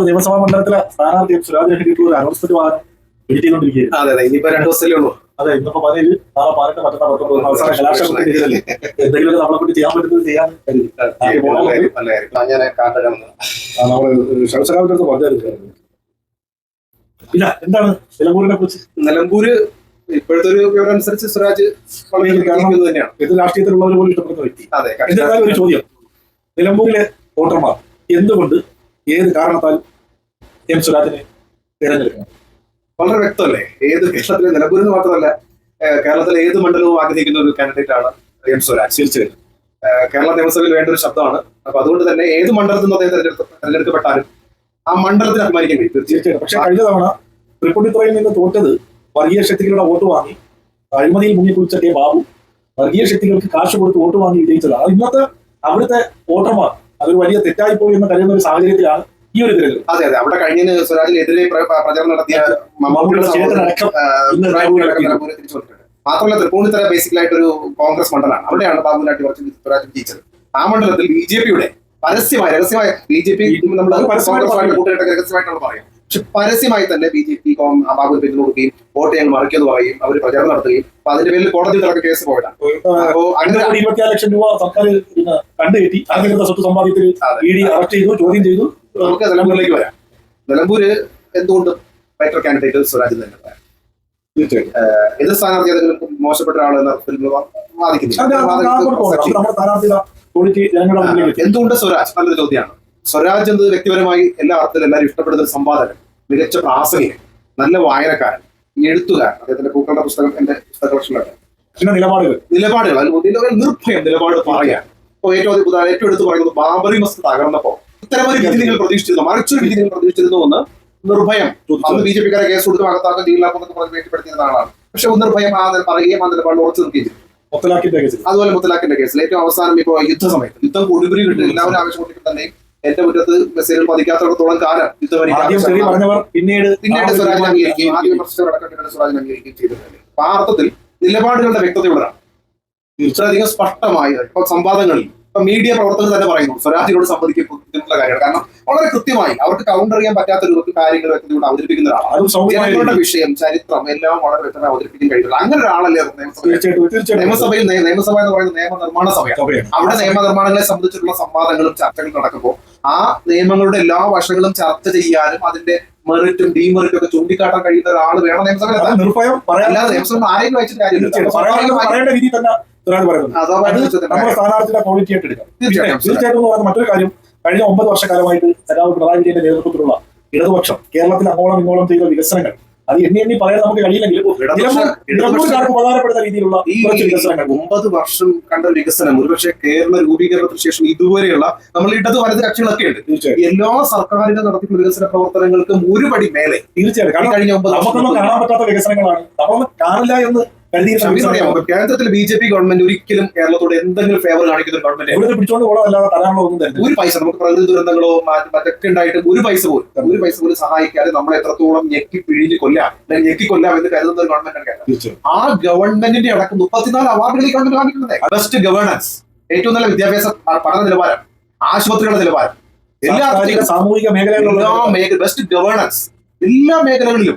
നിയമസഭാ മണ്ഡലത്തിലെ സ്ഥാനാർത്ഥി സുരാജ് ഹെഡിറ്റൂർ ഒരു അനൗൺസ്മെന്റ് വാഹനം വെയിറ്റ് അതെ അതെ. ഇനിയിപ്പോ രണ്ടു ദിവസമല്ലേ ഉള്ളൂ. അതെ ഇന്നിപ്പോ പതിനേഴ് നാളെ പതിനെട്ട് മറ്റന്നാൾ പത്തൊമ്പത് അവസാന ചെയ്തല്ലേ എന്തെങ്കിലും നമ്മളെ കൂടി ചെയ്യാൻ പറ്റുന്നത് ചെയ്യാൻ നമ്മൾ ശംസകാവിന്റെ അടുത്ത് പറഞ്ഞായിരുന്നു. പിന്നെ എന്താണ് നിലമ്പൂരിനെ കുറിച്ച്? നിലമ്പൂര് ഇപ്പോഴത്തെ ഒരു വിവരം അനുസരിച്ച് സ്വരാജ് ഇത് തന്നെയാണ്. ഏത് രാഷ്ട്രീയത്തിലുള്ളവർ പോലും ഇഷ്ടപ്പെടുന്ന വ്യക്തി. അതെ എന്നിരുന്നാലും ഒരു ചോദ്യം. നിലമ്പൂരിലെ വോട്ടർമാർ എന്തുകൊണ്ട് ഏത് കാരണത്താൽ എം സുരാജിനെ തിരഞ്ഞെടുക്കണം? വളരെ വ്യക്തമല്ലേ? ഏത് കേരളത്തിലെ നിലമ്പൂരിൽ നിന്ന് മാത്രമല്ല കേരളത്തിലെ ഏത് മണ്ഡലവും ആഗ്രഹിക്കുന്ന ഒരു കാൻഡിഡേറ്റ് ആണ് എം സ്വരാജ് തീർച്ചയായും കേരള നിയമസഭയിൽ വേണ്ട ഒരു ശബ്ദമാണ്. അപ്പൊ അതുകൊണ്ട് തന്നെ ഏത് മണ്ഡലത്തിൽ നിന്ന് അദ്ദേഹം തെരഞ്ഞെടുക്കപ്പെട്ടാലും ആ മണ്ഡലത്തിൽ അഭിമാനിക്കാൻ കഴിയും തീർച്ചയായും തീർച്ചയായിട്ടും. പക്ഷെ കഴിഞ്ഞ തവണ തൃപ്പൂണിത്തുറയിൽ നിന്ന് തോറ്റത് വർഗീയ ശക്തികളുടെ വോട്ട് വാങ്ങി. അഴിമതിയിൽ മുങ്ങിക്കുറിച്ച കെ ബാബു. വർഗീയ ശക്തികൾക്ക് കാശ് കൊടുത്ത് വോട്ട് വാങ്ങി വിജയിച്ചതാണ് അത് ഇന്നത്തെ അവിടുത്തെ വോട്ടർമാർ. അതൊരു വലിയ തെറ്റായി പോയി എന്ന് കരുതുന്ന ഒരു സാഹചര്യത്തിലാണ് ഈ ഒരു തിരഞ്ഞെടുപ്പ് അതെ അതെ. അവിടെ കഴിഞ്ഞ സ്വരാജിനെതിരെ പ്രചാരണം പ്ര- പ്രചരണം നടത്തിയ മാത്രമല്ല മമ്മൂട്ടിയുടെ ബേസിക്കൽ ആയിട്ട് തൃപ്പൂണിത്തറ ബേസിക്കലായിട്ട് ഒരു കോൺഗ്രസ് മണ്ഡലമാണ്. അവിടെയാണ് ബാബുനാട്ടി കുറച്ച് സ്വരാജ് ജയിച്ചത് ആ മണ്ഡലത്തിൽ ബി ജെ പിയുടെ പരസ്യമായി രഹസ്യമായ ബി ജെ പി നമ്മൾ കൂട്ടുകെട്ടൊക്കെ രഹസ്യമായിട്ടാണ് പറയാം. പക്ഷെ പരസ്യമായി തന്നെ ബി ജെ പി ബാബു പിന്തുണ കൊടുക്കുകയും വോട്ട് ഞങ്ങൾ മറിക്കുമെന്ന് പറയും അവർ പ്രചാരണം നടത്തുകയും അപ്പൊ അതിന്റെ പേരിൽ കോടതി തലക്ക് കേസ് പോയതാണ്. അപ്പോ അഞ്ച് അങ്ങനെ കോടി ഇരുപത്തിയാറ് ലക്ഷം രൂപ സർക്കാർ പിന്നെ കണ്ടുകെട്ടി അനധികൃത സ്വത്ത് സമ്പാദ്യത്തിൽ അതെ. ഇ ഡി അറസ്റ്റ് ചെയ്തു ചോദ്യം ചെയ്തു. നമുക്ക് നിലമ്പൂരിലേക്ക് വരാം. നിലമ്പൂര് എന്തുകൊണ്ടും ബെറ്റർ കാൻഡിഡേറ്റ് സ്വരാജ് തന്നെ പറയാം. എതിർ സ്ഥാനാർത്ഥി ഏതെങ്കിലും മോശപ്പെട്ട ഫിലിമിൽ വാദിക്കുന്നില്ല. എന്തുകൊണ്ട് സ്വരാജ്? നല്ലൊരു ചോദ്യമാണ്. സ്വരാജ് എന്നത് വ്യക്തിപരമായി എല്ലാ അർത്ഥത്തിലും എല്ലാവരും ഇഷ്ടപ്പെടുന്ന ഒരു സമ്പാദകൻ മികച്ച പ്രാസകൻ നല്ല വായനക്കാരൻ. എഴുത്തുകാരൻ അദ്ദേഹത്തിന്റെ പൂക്കളുടെ പുസ്തകം എന്റെ പുസ്തക കളക്ഷനിലുണ്ട് പിന്നെ നിലപാടുകൾ. നിലപാടുകൾ അതിൽ നിർഭയം നിലപാട് പറയാൻ. ഇപ്പോൾ ഏറ്റവും അധികം ഉദാഹരണം ഏറ്റവും എടുത്ത് പറയുന്നത് ബാബറി മസ്ത് തകർന്നപ്പോ ഇത്തരമൊരു വിധി നിങ്ങൾ പ്രതീക്ഷിച്ചിരുന്നു? മറിച്ചൊരു വിധി നിങ്ങൾ പ്രതീക്ഷിച്ചിരുന്നു എന്ന് നിർഭയം. അന്ന് ബി ജെ പിക്കാരെ കേസ് കൊടുത്ത് അകത്താക്കാൻ ജയിലിലാക്കുന്നൊക്കെ പറഞ്ഞ് വേണ്ടിപ്പെടുത്തിയിരുന്ന ആളാണ്. പക്ഷെ നിർഭയം ആ പറയുകയും ആ നിലപാട് ഉറച്ചു നിർത്തിയിരുന്നു മുത്തലാഖിന്റെ കേസിൽ. അതുപോലെ മുത്തലാഖിന്റെ കേസിൽ ഏറ്റവും അവസാനം ഇപ്പോൾ യുദ്ധസമയത്ത് യുദ്ധം കൊടുപിരി കിട്ടും എല്ലാവരും ആവശ്യം കൊണ്ടിട്ട് തന്നെയും എന്റെ മുറ്റത്ത് ബസ്സിൽ പതിക്കാത്തടത്തോളം കാലം യുദ്ധം പിന്നീട് പിന്നീട് സ്വരാജ് അംഗീകരിക്കുകയും ആദ്യം പിന്നീട് സ്വരാജ് അംഗീകരിക്കുകയും ചെയ്തിട്ടുണ്ട്. അപ്പൊ ആ അർത്ഥത്തിൽ നിലപാടുകളുടെ വ്യക്തതയുള്ളതാണ്. ഇത്രയധികം സ്പഷ്ടമായി ഇപ്പൊ സംവാദങ്ങളിൽ മീഡിയ പ്രവർത്തകർ തന്നെ പറയുന്നു സ്വരാജിനോട് ബുദ്ധിമുട്ടുള്ള കാര്യമാണ് കാരണം വളരെ കൃത്യമായി അവർക്ക് കൗണ്ടർ ചെയ്യാൻ പറ്റാത്ത രൂപത്തിൽ കാര്യങ്ങൾ വ്യക്തതയോട് അവതരിപ്പിക്കുന്ന ഒരാളാണ്. ജനങ്ങളുടെ വിഷയം ചരിത്രം എല്ലാം വളരെ വ്യക്തമായി അവതരിപ്പിക്കാൻ കഴിയുന്നത് അങ്ങനെ ഒരാളല്ലേ നിയമസഭയിൽ. നിയമസഭ എന്ന് പറയുന്ന നിയമനിർമ്മാണ സഭയാണ്. അവിടെ നിയമനിർമ്മാണങ്ങളെ സംബന്ധിച്ചിട്ടുള്ള സംവാദങ്ങളും ചർച്ചകളും നടക്കുമ്പോൾ ആ നിയമങ്ങളുടെ എല്ലാ വശങ്ങളും ചർച്ച ചെയ്യാനും അതിന്റെ മെറിറ്റും ഡീമെറിറ്റും ഒക്കെ ചൂണ്ടിക്കാട്ടാൻ കഴിയുന്ന ഒരാൾ വേണം നിയമസഭയിൽ. അല്ലാതെ നിയമസഭ ആരെങ്കിലും വെച്ചിട്ട് കാര്യമില്ല. സ്വരാജ് പറയുന്നത്. നമ്മുടെ സ്ഥാനാർത്ഥിയുടെ ക്വാളിറ്റി ആയിട്ട് എടുക്കാം. തീർച്ചയായിട്ടും. എന്ന് പറയുന്ന മറ്റൊരു കാര്യം കഴിഞ്ഞ ഒമ്പത് വർഷക്കാലമായിട്ട് എല്ലാ പിണറായി വിജയന്റെ നേതൃത്വത്തിലുള്ള ഇടതുപക്ഷം കേരളത്തിൽ അങ്ങോളം ഇങ്ങോളം ചെയ്ത വികസനങ്ങൾ അത് എണ്ണി എണ്ണി പറയാൻ നമുക്ക് കഴിയില്ലെങ്കിലും ഉപകാരപ്പെടുന്ന രീതിയിലുള്ള ഈ കുറച്ച് വികസനങ്ങൾ. ഒമ്പത് വർഷം കണ്ട വികസനം ഒരുപക്ഷെ കേരള രൂപീകരണത്തിന് ശേഷം ഇതുവരെയുള്ള നമ്മൾ ഇടത് വലത് കക്ഷികളൊക്കെ ഉണ്ട്. തീർച്ചയായും എല്ലാ സർക്കാരിന്റെ നടത്തിക്കുന്ന വികസന പ്രവർത്തനങ്ങൾക്കും ഒരുപടി മേലെ. തീർച്ചയായും കഴിഞ്ഞ ഒമ്പത് നമുക്കൊന്നും കാണാൻ പറ്റാത്ത വികസനങ്ങളാണ്. നമ്മളൊന്നും കാണില്ല എന്ന് കേന്ദ്രത്തിൽ ബി ജെ പി ഗവൺമെന്റ് ഒരിക്കലും കേരളത്തോട് എന്തെങ്കിലും ഫേവർ കാണിക്കുന്ന ഗവൺമെന്റ്. ഇവിടെ പിടിച്ചോണ്ട് പോകാനല്ലാതെ തരാനുള്ള ഒന്നും ഒരു പൈസ നമുക്ക് പ്രകൃതി ദുരന്തങ്ങളോ മാറ്റ- മറ്റൊക്കെ ഉണ്ടായിട്ട് ഒരു പൈസ പോലും ഒരു പൈസ പോലും സഹായിക്കാതെ നമ്മളെ എത്രത്തോളം ഞെക്കി പിഴിഞ്ഞ് കൊല്ലാം അല്ലെങ്കിൽ ഞെക്കി കൊല്ലാം എന്ന് കരുതുന്ന ഒരു ഗവൺമെന്റ് ആ ഗവൺമെന്റിന്റെ അടക്കം മുപ്പത്തിനാല് അവാർഡുകൾ ഈ ഗവൺമെന്റ് കാണിക്കുന്നത് ബെസ്റ്റ് ഗവേണൻസ് ഏറ്റവും നല്ല വിദ്യാഭ്യാസ പഠന നിലവാരം ആശുപത്രികളുടെ നിലവാരം എല്ലാ സാമൂഹിക മേഖലകളിലുള്ള ബെസ്റ്റ് ഗവേണൻസ് എല്ലാ മേഖലകളിലും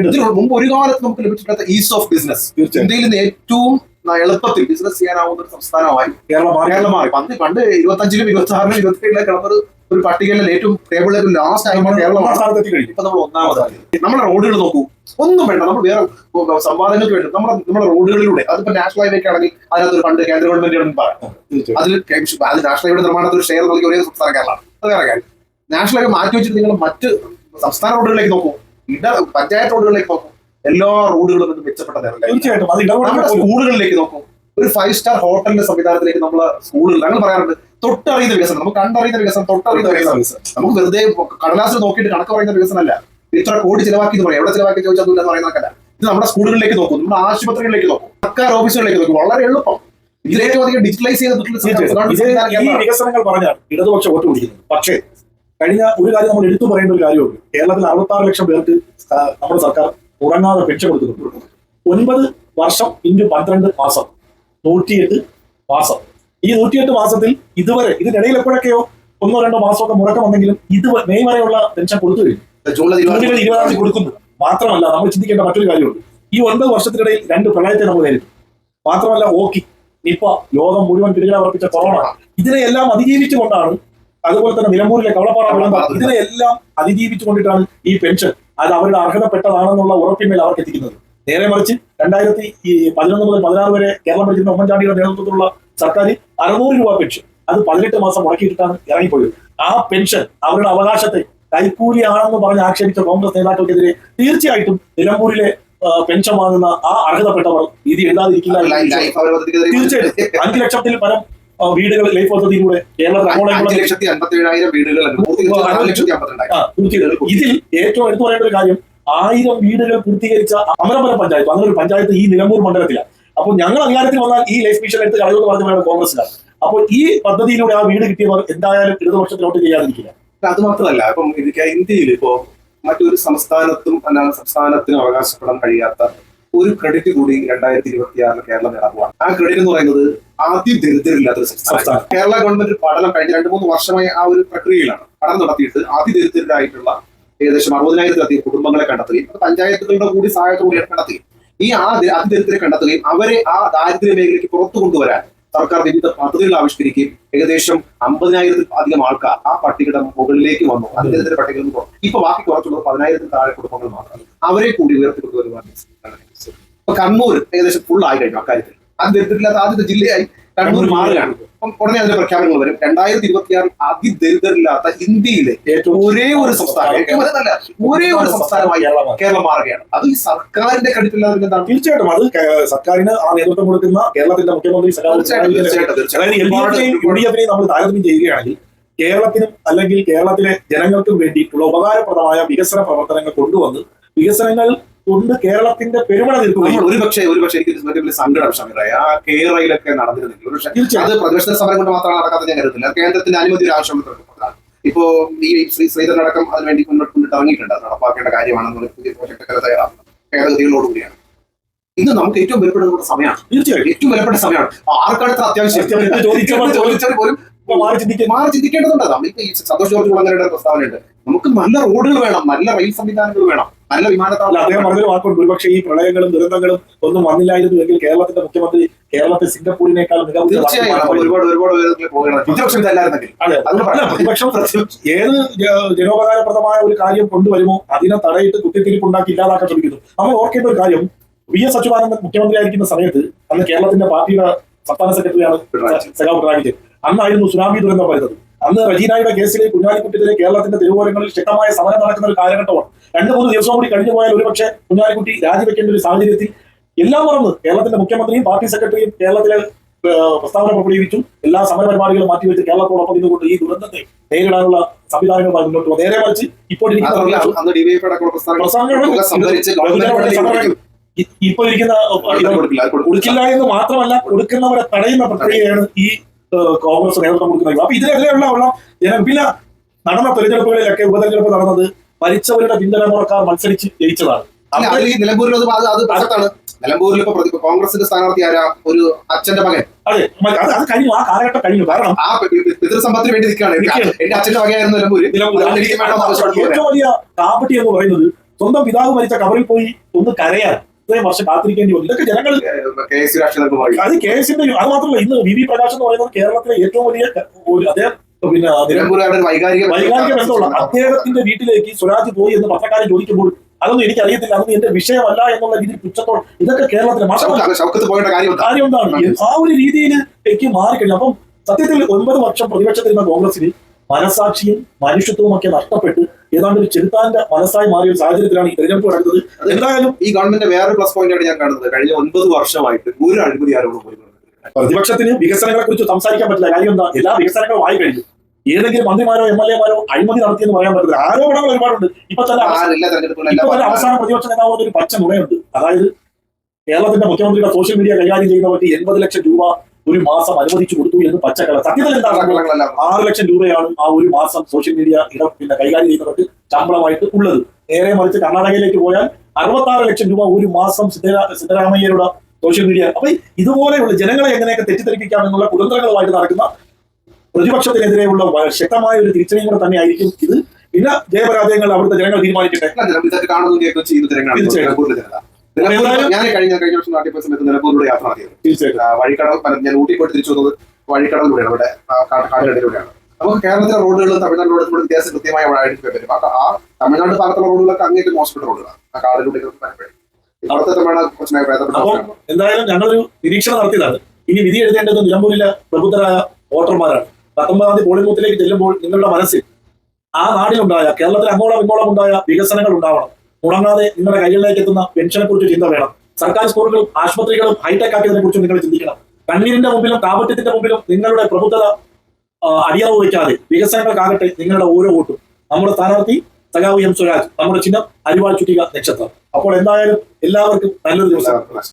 ഇതിന് മുമ്പ് ഒരു കാലത്ത് നമുക്ക് ലഭിച്ചിട്ടില്ലാത്ത ഈസ് ഓഫ് ബിസിനസ് ഇന്ത്യയിൽ നിന്ന് ഏറ്റവും എളുപ്പത്തിൽ ബിസിനസ് ചെയ്യാനാവുന്ന ഒരു സംസ്ഥാനമായി കേരളം കേരളം മാറി. പണ്ട് പണ്ട് ഇരുപത്തഞ്ചിലും ഇരുപത്തി ആറിലും ഇരുപത്തി ഏഴിലും കിടന്നൊരു ഒരു പട്ടികയിൽ ഏറ്റവും ടേബിളിൽ ലാസ്റ്റ് ആയി കേരളം കേരളമാണ് സ്ഥാനത്തെത്തി കഴിഞ്ഞു ഇപ്പൊ നമ്മൾ ഒന്നാമതായി. നമ്മുടെ റോഡുകൾ നോക്കൂ. ഒന്നും വേണ്ട. നമ്മൾ വേറെ സംവാദങ്ങൾക്ക് വേണ്ടി നമ്മുടെ നമ്മുടെ റോഡുകളിലൂടെ അതിപ്പോ നാഷണൽ ഹൈവേക്ക് ആണെങ്കിൽ അതിനകത്ത് ഒരു ഫണ്ട് കേന്ദ്ര ഗവൺമെന്റ് പറയാം അതിൽ അത് നാഷണൽ ഹൈവേ നിർമ്മാണത്തിൽ ഷെയർ നൽകിയ ഒരേ സംസ്ഥാനം കേരളമാണ്. അത് വേറെ കാര്യം. നാഷണൽ ഹൈവേ മാറ്റി വെച്ചിട്ട് നിങ്ങൾ മറ്റ് സംസ്ഥാന റോഡുകളിലേക്ക് നോക്കൂ. ഇട പഞ്ചായത്ത് റോഡുകളിലേക്ക് നോക്കൂ. എല്ലാ റോഡുകളും ഇന്ന് മെച്ചപ്പെട്ട നിലയിലായി. തീർച്ചയായിട്ടും. അത് നമ്മുടെ സ്കൂളുകളിലേക്ക് നോക്കൂ. ഒരു ഫൈവ് സ്റ്റാർ ഹോട്ടലിന്റെ സംവിധാനത്തിലേക്ക് നമ്മൾ സ്കൂളുകൾ ഞങ്ങൾ പറയാറുണ്ട്. തൊട്ടറിയുന്ന വികസനം. നമുക്ക് കണ്ടറിയുന്ന വികസനം തൊട്ടറിയുന്ന വികസനം. നമുക്ക് വെറുതെ കടലാസിൽ നോക്കിയിട്ട് കണക്ക് പറയുന്ന വികസനമല്ല. ഇത്ര കോടി ചിലവാക്കി എന്ന് പറയാം. എവിടെ ചിലവാക്കി ചോദിച്ചാൽ എന്ന് പറയുന്നതല്ല ഇത് നമ്മുടെ സ്കൂളുകളിലേക്ക് നോക്കും. നമ്മുടെ ആശുപത്രികളിലേക്ക് നോക്കും. സർക്കാർ ഓഫീസുകളിലേക്ക് നോക്കും. വളരെ എളുപ്പം. ഇതിലേക്ക് അധികം ഡിജിറ്റലൈസ് ചെയ്തിട്ടുള്ള. വികസനങ്ങൾ പറഞ്ഞാൽ ഇടതുപക്ഷം വോട്ട് പിടിക്കുന്നത് പക്ഷേ കഴിഞ്ഞ ഒരു കാര്യം നമ്മൾ എടുത്തു പറയേണ്ട ഒരു കാര്യമുണ്ട്. കേരളത്തിൽ അറുപത്താറ് ലക്ഷം പേർക്ക് നമ്മുടെ സർക്കാർ ഉറങ്ങാതെ പെൻഷൻ കൊടുത്തിട്ടുണ്ട്. ഒൻപത് വർഷം ഇന്റു പന്ത്രണ്ട് മാസം. നൂറ്റിയെട്ട് മാസം. ഈ നൂറ്റിയെട്ട് മാസത്തിൽ ഇതുവരെ ഇതിനിടയിൽ എപ്പോഴൊക്കെയോ ഒന്നോ രണ്ടോ മാസമൊക്കെ മുടക്കം വന്നെങ്കിലും ഇത് മെയ് വരെയുള്ള പെൻഷൻ കൊടുത്തു കഴിഞ്ഞു. ഇരുപതാം തീയതി കൊടുക്കുന്നു. മാത്രമല്ല നമ്മൾ ചിന്തിക്കേണ്ട മറ്റൊരു കാര്യമുണ്ട്. ഈ ഒൻപത് വർഷത്തിനിടയിൽ രണ്ട് പ്രളയത്തെ നമ്മൾ നേരിട്ടു. മാത്രമല്ല ഓക്കി നിപ്പ ലോകം മുഴുവൻ പിടികളവർപ്പിച്ച കൊറോണ. ഇതിനെയെല്ലാം അതിജീവിച്ചുകൊണ്ടാണ് അതുപോലെ തന്നെ നിലമ്പൂരിലെ കവളപ്പാറ വെള്ളം ഇതിനെല്ലാം അതിജീവിച്ചുകൊണ്ടിട്ടാണ് ഈ പെൻഷൻ. അത് അവരുടെ അർഹതപ്പെട്ടതാണെന്നുള്ള ഉറപ്പിന്മേൽ അവർക്ക് എത്തിക്കുന്നത് നേരെ മറിച്ച് രണ്ടായിരത്തി ഈ പതിനൊന്ന് മുതൽ പതിനാറ് വരെ കേരളം ഭരിക്കുന്ന ഉമ്മൻചാണ്ടിയുടെ നേതൃത്വത്തിലുള്ള സർക്കാർ അറുന്നൂറ് രൂപ പെൻഷൻ. അത് പതിനെട്ട് മാസം മുടക്കിയിട്ടാണ് ഇറങ്ങിപ്പോയത്. ആ പെൻഷൻ അവരുടെ അവകാശത്തെ കൈക്കൂലിയാണെന്ന് പറഞ്ഞ് ആക്ഷേപിച്ച കോൺഗ്രസ് നേതാക്കൾക്കെതിരെ തീർച്ചയായിട്ടും നിലമ്പൂരിലെ പെൻഷൻ വാങ്ങുന്ന ആ അർഹതപ്പെട്ടവർ വിധി എഴുതാതിരിക്കില്ല തീർച്ചയായിട്ടും. അഞ്ചു ലക്ഷത്തിൽ പരം വീടുകൾ ലൈഫ് പദ്ധതിയിലൂടെ കേരളത്തിൽ. ഇതിൽ ഏറ്റവും എടുത്തു പറയേണ്ട ഒരു കാര്യം ആയിരം വീടുകൾ പൂർത്തീകരിച്ച അമരപുരം പഞ്ചായത്ത് അങ്ങനെ ഒരു പഞ്ചായത്ത് ഈ നിലമ്പൂർ മണ്ഡലത്തിലാണ്. അപ്പോൾ ഞങ്ങൾ അധികാരത്തിൽ വന്നാൽ ഈ ലൈഫ് മിഷൻ എടുത്ത് കളയുമെന്ന് പറഞ്ഞവരാണ് കോൺഗ്രസ്സുകാർ. അപ്പോൾ ഈ പദ്ധതിയിലൂടെ ആ വീട് കിട്ടിയവർ എന്തായാലും ഇടതുപക്ഷത്തിലോട്ട് ചെയ്യാതിരിക്കില്ല. അത് മാത്രമല്ല ഇപ്പം ഇന്ത്യയിൽ ഇപ്പോ മറ്റൊരു സംസ്ഥാനത്തും അല്ലാതെ സംസ്ഥാനത്തിനും അവകാശപ്പെടാൻ കഴിയാത്ത ഒരു ക്രെഡിറ്റ് കൂടി രണ്ടായിരത്തി ഇരുപത്തി ആറിൽ കേരളം നേടാൻ ആ ക്രെഡിറ്റ് എന്ന് പറയുന്നത് ആദ്യം ദരിദ്രരില്ലാത്തൊരു സംസ്ഥാനം. കേരള ഗവൺമെന്റ് പഠനം കഴിഞ്ഞ രണ്ട് മൂന്ന് വർഷമായി ആ ഒരു പ്രക്രിയയിലാണ്. പഠനം നടത്തിയിട്ട് ആദ്യ ദരിദ്രരായിട്ടുള്ള ഏകദേശം അറുപതിനായിരത്തിലധികം കുടുംബങ്ങളെ കണ്ടെത്തുകയും പഞ്ചായത്തുകളുടെ കൂടി സഹായത്തോടെ കണ്ടെത്തുകയും ഈ ആ അതിദരിദ്രെ അതിദരിദ്രരെ കണ്ടെത്തുകയും അവരെ ആ ദാരിദ്ര്യ മേഖലയ്ക്ക് പുറത്തു കൊണ്ടുവരാൻ സർക്കാർ വിവിധ പദ്ധതികൾ ആവിഷ്കരിക്കുകയും ഏകദേശം അമ്പതിനായിരത്തിൽ അധികം ആൾക്കാർ ആ പട്ടികയുടെ മുകളിലേക്ക് വന്നു. അതിന്റെ പട്ടികയിൽ നിന്ന്. ഇപ്പൊ ബാക്കി കുറച്ചുള്ളത് പതിനായിരത്തിൽ താഴെ കുടുംബങ്ങൾ മാത്രം. അവരെ കൂടി ഉയർത്തിക്കൊണ്ടുവരുവാൻ ഇപ്പൊ കണ്ണൂർ ഏകദേശം ഫുൾ ആയി കഴിഞ്ഞു അക്കാര്യത്തിൽ. അത് ദരിദ്രമില്ലാത്ത ആദ്യത്തെ ജില്ലയായി. കണ്ണൂർ മാറുകയാണ് അപ്പം ഉടനെ അതിന്റെ പ്രഖ്യാപനങ്ങൾ വരും. രണ്ടായിരത്തി ഇരുപത്തിയാറ് അതിദരിദ്രമില്ലാത്ത ഇന്ത്യയിലെ ഏറ്റവും ഒരേ ഒരു സംസ്ഥാനം ഒരേ ഒരു സംസ്ഥാനമായി കേരളം. മാറുകയാണ്. അത് ഈ സർക്കാരിന്റെ കടുപ്പില്ലാതെ തീർച്ചയായിട്ടും അത് സർക്കാരിന് ആ നേതൃത്വം കൊടുക്കുന്ന കേരളത്തിന്റെ മുഖ്യമന്ത്രി യു ഡി നമ്മൾ താരതമ്യം ചെയ്യുകയാണെങ്കിൽ കേരളത്തിനും അല്ലെങ്കിൽ കേരളത്തിലെ ജനങ്ങൾക്കും വേണ്ടിയിട്ടുള്ള ഉപകാരപ്രദമായ വികസന പ്രവർത്തനങ്ങൾ കൊണ്ടുവന്ന് വികസനങ്ങൾ കൊണ്ട് കേരളത്തിന്റെ പെരുമഴ നിൽക്കുകയും ഒരുപക്ഷെ ഒരു പക്ഷേ ഒരു പക്ഷേ എനിക്ക് സംഘടന സങ്കടം ഷമീറായ ആ കേരളയിലൊക്കെ നടന്നിരുന്നെങ്കിൽ ഒരു പക്ഷേ തീർച്ചയായും. അത് പ്രതിപക്ഷ സമരം കൊണ്ട് മാത്രമാണ് നടക്കാത്ത ഞാൻ കരുതുന്നില്ല. കേന്ദ്രത്തിന്റെ അനുമതി ഒരു ആവശ്യമുള്ളതാണ് ഇപ്പോ ഈ ശ്രീ ശ്രീധരനടക്കം അതിനുവേണ്ടി മുന്നോട്ട് മുന്നിട്ട് ഇറങ്ങിയിട്ടുണ്ട്. അത് നടപ്പാക്കേണ്ട കാര്യമാണെന്നുള്ള പുതിയ പ്രോജക്റ്റ് തയ്യാറാക്കുന്നത് ഭേദഗതികളോടുകൂടിയാണ് ഇത് നമുക്ക് ഏറ്റവും വിലപ്പെട്ട സമയമാണ്. തീർച്ചയായിട്ടും ഏറ്റവും വിലപ്പെട്ട സമയമാണ്. ആർക്കാണ് അത്യാവശ്യം? ചോദിച്ചാൽ പോലും മാറി ചിന്തിക്കുക മാറി ചിന്തിക്കേണ്ടതുണ്ട്. നമ്മളിപ്പോ ഈ സന്തോഷ് ജോർജ് കുളങ്ങരയുടെ പ്രസ്താവനയുണ്ട്. നമുക്ക് നല്ല റോഡുകൾ വേണം നല്ല റെയിൽ സംവിധാനങ്ങൾ വേണം നല്ല വിമാനത്താവളം അദ്ദേഹം പറഞ്ഞൊരു വാക്കുണ്ട് ഒരുപക്ഷെ ഈ പ്രളയങ്ങളും ദുരന്തങ്ങളും ഒന്നും വന്നില്ലായിരുന്നു എങ്കിൽ കേരളത്തിന്റെ മുഖ്യമന്ത്രി കേരളത്തെ സിംഗപ്പൂരിനേക്കാൾ ഒരുപാട് ഒരുപാട് പ്രതിപക്ഷം ഏത് ജനോപകാരപ്രദമായ ഒരു കാര്യം കൊണ്ടുവരുമോ അതിനെ തടയിട്ട് കുത്തിത്തിരിപ്പുണ്ടാക്കി ഇല്ലാതാക്കാൻ ശ്രമിക്കുന്നു. നമ്മൾ ഓർക്കേണ്ട ഒരു കാര്യം വി എസ് അച്യുതാനന്ദൻ മുഖ്യമന്ത്രിയായിരിക്കുന്ന സമയത്ത് അന്ന് കേരളത്തിന്റെ പാർട്ടിയുടെ സംസ്ഥാന സെക്രട്ടറിയാണ് സെഗാ സഖാവ് പിണറായി വിജയൻ. അന്നായിരുന്നു സുനാമി ദുരന്തം വരുന്നത്. അന്ന് റജീനായുടെ കേസിലെ കുഞ്ഞാലിക്കുട്ടിയിലെ കേരളത്തിന്റെ തെരുവോരങ്ങളിൽ ശക്തമായ സമരം നടക്കുന്ന ഒരു കാലഘട്ടമാണ്. രണ്ടു മൂന്ന് ദിവസം കൂടി കഴിഞ്ഞു പോയാൽ ഒരുപക്ഷെ കുഞ്ഞാലിക്കുട്ടി രാജിവെക്കേണ്ട ഒരു സാഹചര്യത്തിൽ എല്ലാം മറന്ന് കേരളത്തിന്റെ മുഖ്യമന്ത്രിയും പാർട്ടി സെക്രട്ടറിയും കേരളത്തിലെ പ്രസ്താവന പുറപ്പെടുവിച്ചു എല്ലാ സമരപരിപാടികളും മാറ്റിവെച്ച് കേരളത്തോടൊപ്പം നിന്നുകൊണ്ട് ഈ ദുരന്തത്തെ നേരിടാനുള്ള സംവിധാനങ്ങളുമായി മുന്നോട്ട് പോകും നേരെ മറിച്ച് ഇപ്പോൾ ഇരിക്കുന്ന കൊടുക്കില്ല, എന്ന് മാത്രമല്ല കൊടുക്കുന്നവരെ തടയുന്ന പ്രക്രിയയാണ് ഈ കോൺഗ്രസ് നേതൃത്വം കൊടുക്കുന്നത് അപ്പൊ ഇതിനെതിരെയുള്ള ഉള്ള ജനം പിന്നെ നടന്ന തെരഞ്ഞെടുപ്പുകളിലൊക്കെ ഉപതെരഞ്ഞെടുപ്പ് നടന്നത് മരിച്ചവരുടെ പിന്തുണമുറക്കാർ മത്സരിച്ച് ജയിച്ചതാണ്. നിലമ്പൂരിൽ അത് അത് അത് പ്രസക്താണ് നിലമ്പൂരിൽ ഇപ്പൊ കോൺഗ്രസിന്റെ സ്ഥാനാർത്ഥി ആരാ? ഒരു അച്ഛന്റെ മകൻ. അതെ അത് കഴിഞ്ഞു ആ കാലഘട്ടം കഴിഞ്ഞു. കാരണം ആ പിതൃസമ്പത്തിന് വേണ്ടി നിൽക്കുകയാണ്. എന്റെ അച്ഛന്റെ വകയായിരുന്നു നിലമ്പൂര്. ഏറ്റവും വലിയ കാപ്പട്ടി എന്ന് പറയുന്നത് സ്വന്തം പിതാവ് മരിച്ച കബറിൽ പോയി ഒന്ന് കരയാൻ. ഇത്രയും വർഷം കാത്തിരിക്കേണ്ടി വന്നു ഇതൊക്കെ ജനങ്ങൾ അത് കെ എസ് രാഷ്ട്രീയ പറയും അത് മാത്രമല്ല ഇന്ന് വി വി പ്രകാശ് എന്ന് പറയുന്നത് കേരളത്തിലെ ഏറ്റവും വലിയ ഒരു അദ്ദേഹം പിന്നെ വൈകാരിക ബന്ധമുള്ള അദ്ദേഹത്തിന്റെ വീട്ടിലേക്ക് സ്വരാജ് പോയി എന്ന് പത്രക്കാരൻ ചോദിക്കുമ്പോൾ അതൊന്നും എനിക്കറിയത്തില്ല അതൊന്നും എന്റെ വിഷയമല്ല എന്നുള്ള രീതിയിൽ പുച്ഛത്തോടെ ഇതൊക്കെ കേരളത്തിലെ? കാര്യം എന്താണ് ആ ഒരു രീതിയിലേക്ക് മാറിക്കഴിഞ്ഞു. അപ്പം സത്യത്തിൽ ഒൻപത് വർഷം പ്രതിപക്ഷത്തിരുന്ന കോൺഗ്രസിന് മനസാക്ഷിയും മനുഷ്യത്വവും ഒക്കെ നഷ്ടപ്പെട്ട് ഏതാണ്ട് ഒരു ചെറുത്താന്റെ മനസ്സായി മാറിയ ഒരു സാഹചര്യത്തിലാണ് ഈ തെരഞ്ഞെടുപ്പ് നടക്കുന്നത്. എന്തായാലും ഈ ഗവൺമെന്റ് വേറൊരു പ്ലസ് പോയിന്റാണ് ആണ് ഞാൻ കാണുന്നത്. കഴിഞ്ഞ ഒൻപത് വർഷമായിട്ട് ഒരു അഴിമതി ആരോടും പോയി പ്രതിപക്ഷത്തിന് വികസനങ്ങളെ കുറിച്ച് സംസാരിക്കാൻ പറ്റില്ല. കാര്യം എന്താ? എല്ലാ വികസനങ്ങളും ആയി കഴിഞ്ഞു. ഏതെങ്കിലും മന്ത്രിമാരോ എം എൽ എമാരോ അഴിമതി നടത്തിയെന്ന് പറയാൻ പറ്റില്ല ആരോപണങ്ങൾ ഒരുപാടുണ്ട്. ഇപ്പൊ തന്നെ ഇപ്പൊ തന്നെ അവസാന പ്രതിപക്ഷ നേതാവ് ഒരു പച്ച നുണയുണ്ട്. അതായത് കേരളത്തിന്റെ മുഖ്യമന്ത്രിയുടെ സോഷ്യൽ മീഡിയ കൈകാര്യം ചെയ്യുന്നവർക്ക് എൺപത് ലക്ഷം രൂപ ഒരു മാസം അനുവദിച്ചു കൊടുത്തു എന്ന് പച്ചക്കള സത്യത്തിൽ എന്താണ്? ആറ് ലക്ഷം രൂപയാണ് ആ ഒരു മാസം സോഷ്യൽ മീഡിയ ഇടം പിന്നെ കൈകാര്യം ചെയ്യുന്നവർക്ക് ശമ്പളമായിട്ട് ഉള്ളത്. നേരെ മറിച്ച് കർണാടകയിലേക്ക് പോയാൽ അറുപത്താറ് ലക്ഷം രൂപ ഒരു മാസം സിദ്ധരാ- സിദ്ധരാമയ്യരുടെ സോഷ്യൽ മീഡിയ അപ്പൊ ഇതുപോലെയുള്ള ജനങ്ങളെ എങ്ങനെയൊക്കെ തെറ്റിദ്ധരിപ്പിക്കാം എന്നുള്ള കുതന്ത്രങ്ങളുമായിട്ട് നടക്കുന്ന പ്രതിപക്ഷത്തിനെതിരെയുള്ള ശക്തമായ ഒരു തിരിച്ചറിയും കൂടെ തന്നെ ആയിരിക്കും ഇത്. പിന്നെ ജയപരാജയങ്ങൾ അവിടുത്തെ ജനങ്ങൾ തീരുമാനിക്കട്ടെ? എല്ലാ ഞാൻ കഴിഞ്ഞ കഴിഞ്ഞ വർഷം നാട്ടിൽ പോയ സമയത്ത് നിലമ്പൂരിലൂടെ യാത്ര നടത്തിയത് തീർച്ചയായിട്ടും. വഴിക്കടവ് ഞാൻ ഊട്ടി പോയിട്ട് തിരിച്ചു വന്നത് വഴിക്കടവിലൂടെയാണ്. അവിടെ കാട്ടിലൂടെയാണ് നമുക്ക് കേരളത്തിലെ റോഡുകൾ തമിഴ്നാട് റോഡും തമ്മിൽ വ്യത്യാസം കൃത്യമായി അവിടെ പറ്റും അപ്പൊ ആ തമിഴ്നാട് ഭാഗത്തുള്ള റോഡുകളൊക്കെ അങ്ങേറ്റം മോശപ്പെട്ട റോഡുകളാണ്. ആ കാടിലൂടെ അവിടുത്തെ തമിഴ്നാട് കുറച്ച് ഭേദപ്പെട്ട അപ്പോൾ. എന്തായാലും ഞങ്ങളൊരു നിരീക്ഷണം നടത്തിയതാണ്. ഇനി വിധി എഴുതേണ്ടത് നിലമ്പൂരിലെ പ്രബുദ്ധരായ വോട്ടർമാരാണ്. പത്തൊമ്പതാം തീയതി പോളിംഗ് ബൂത്തിലേക്ക് ചെല്ലുമ്പോൾ നിങ്ങളുടെ മനസ്സിൽ ആ നാടിലുണ്ടായ കേരളത്തിൽ അങ്ങോളം ഇങ്ങോളം ഉണ്ടായ വികസനങ്ങൾ ഉണ്ടാവണം. മുടങ്ങാതെ നിങ്ങളുടെ കൈകളിലേക്ക് എത്തുന്ന പെൻഷനെ കുറിച്ച് ചിന്ത വേണം. സർക്കാർ സ്കൂളുകളും ആശുപത്രികളും ഹൈടെക് ആക്കിയതിനെ കുറിച്ച് നിങ്ങൾ ചിന്തിക്കണം. കണ്ണീരിന്റെ മുമ്പിലും കാപട്യത്തിന്റെ മുമ്പിലും നിങ്ങളുടെ പ്രബുദ്ധത അടിയറവ് വയ്ക്കാതെ വികസനങ്ങൾക്കാകട്ടെ നിങ്ങളുടെ ഓരോ വോട്ടും. നമ്മുടെ സ്ഥാനാർത്ഥി സഖാവ് എം സ്വരാജ് നമ്മുടെ ചിഹ്നം അരിവാൾ ചുറ്റിക നക്ഷത്രം. അപ്പോൾ എന്തായാലും എല്ലാവർക്കും നല്ലൊരു ദിവസം.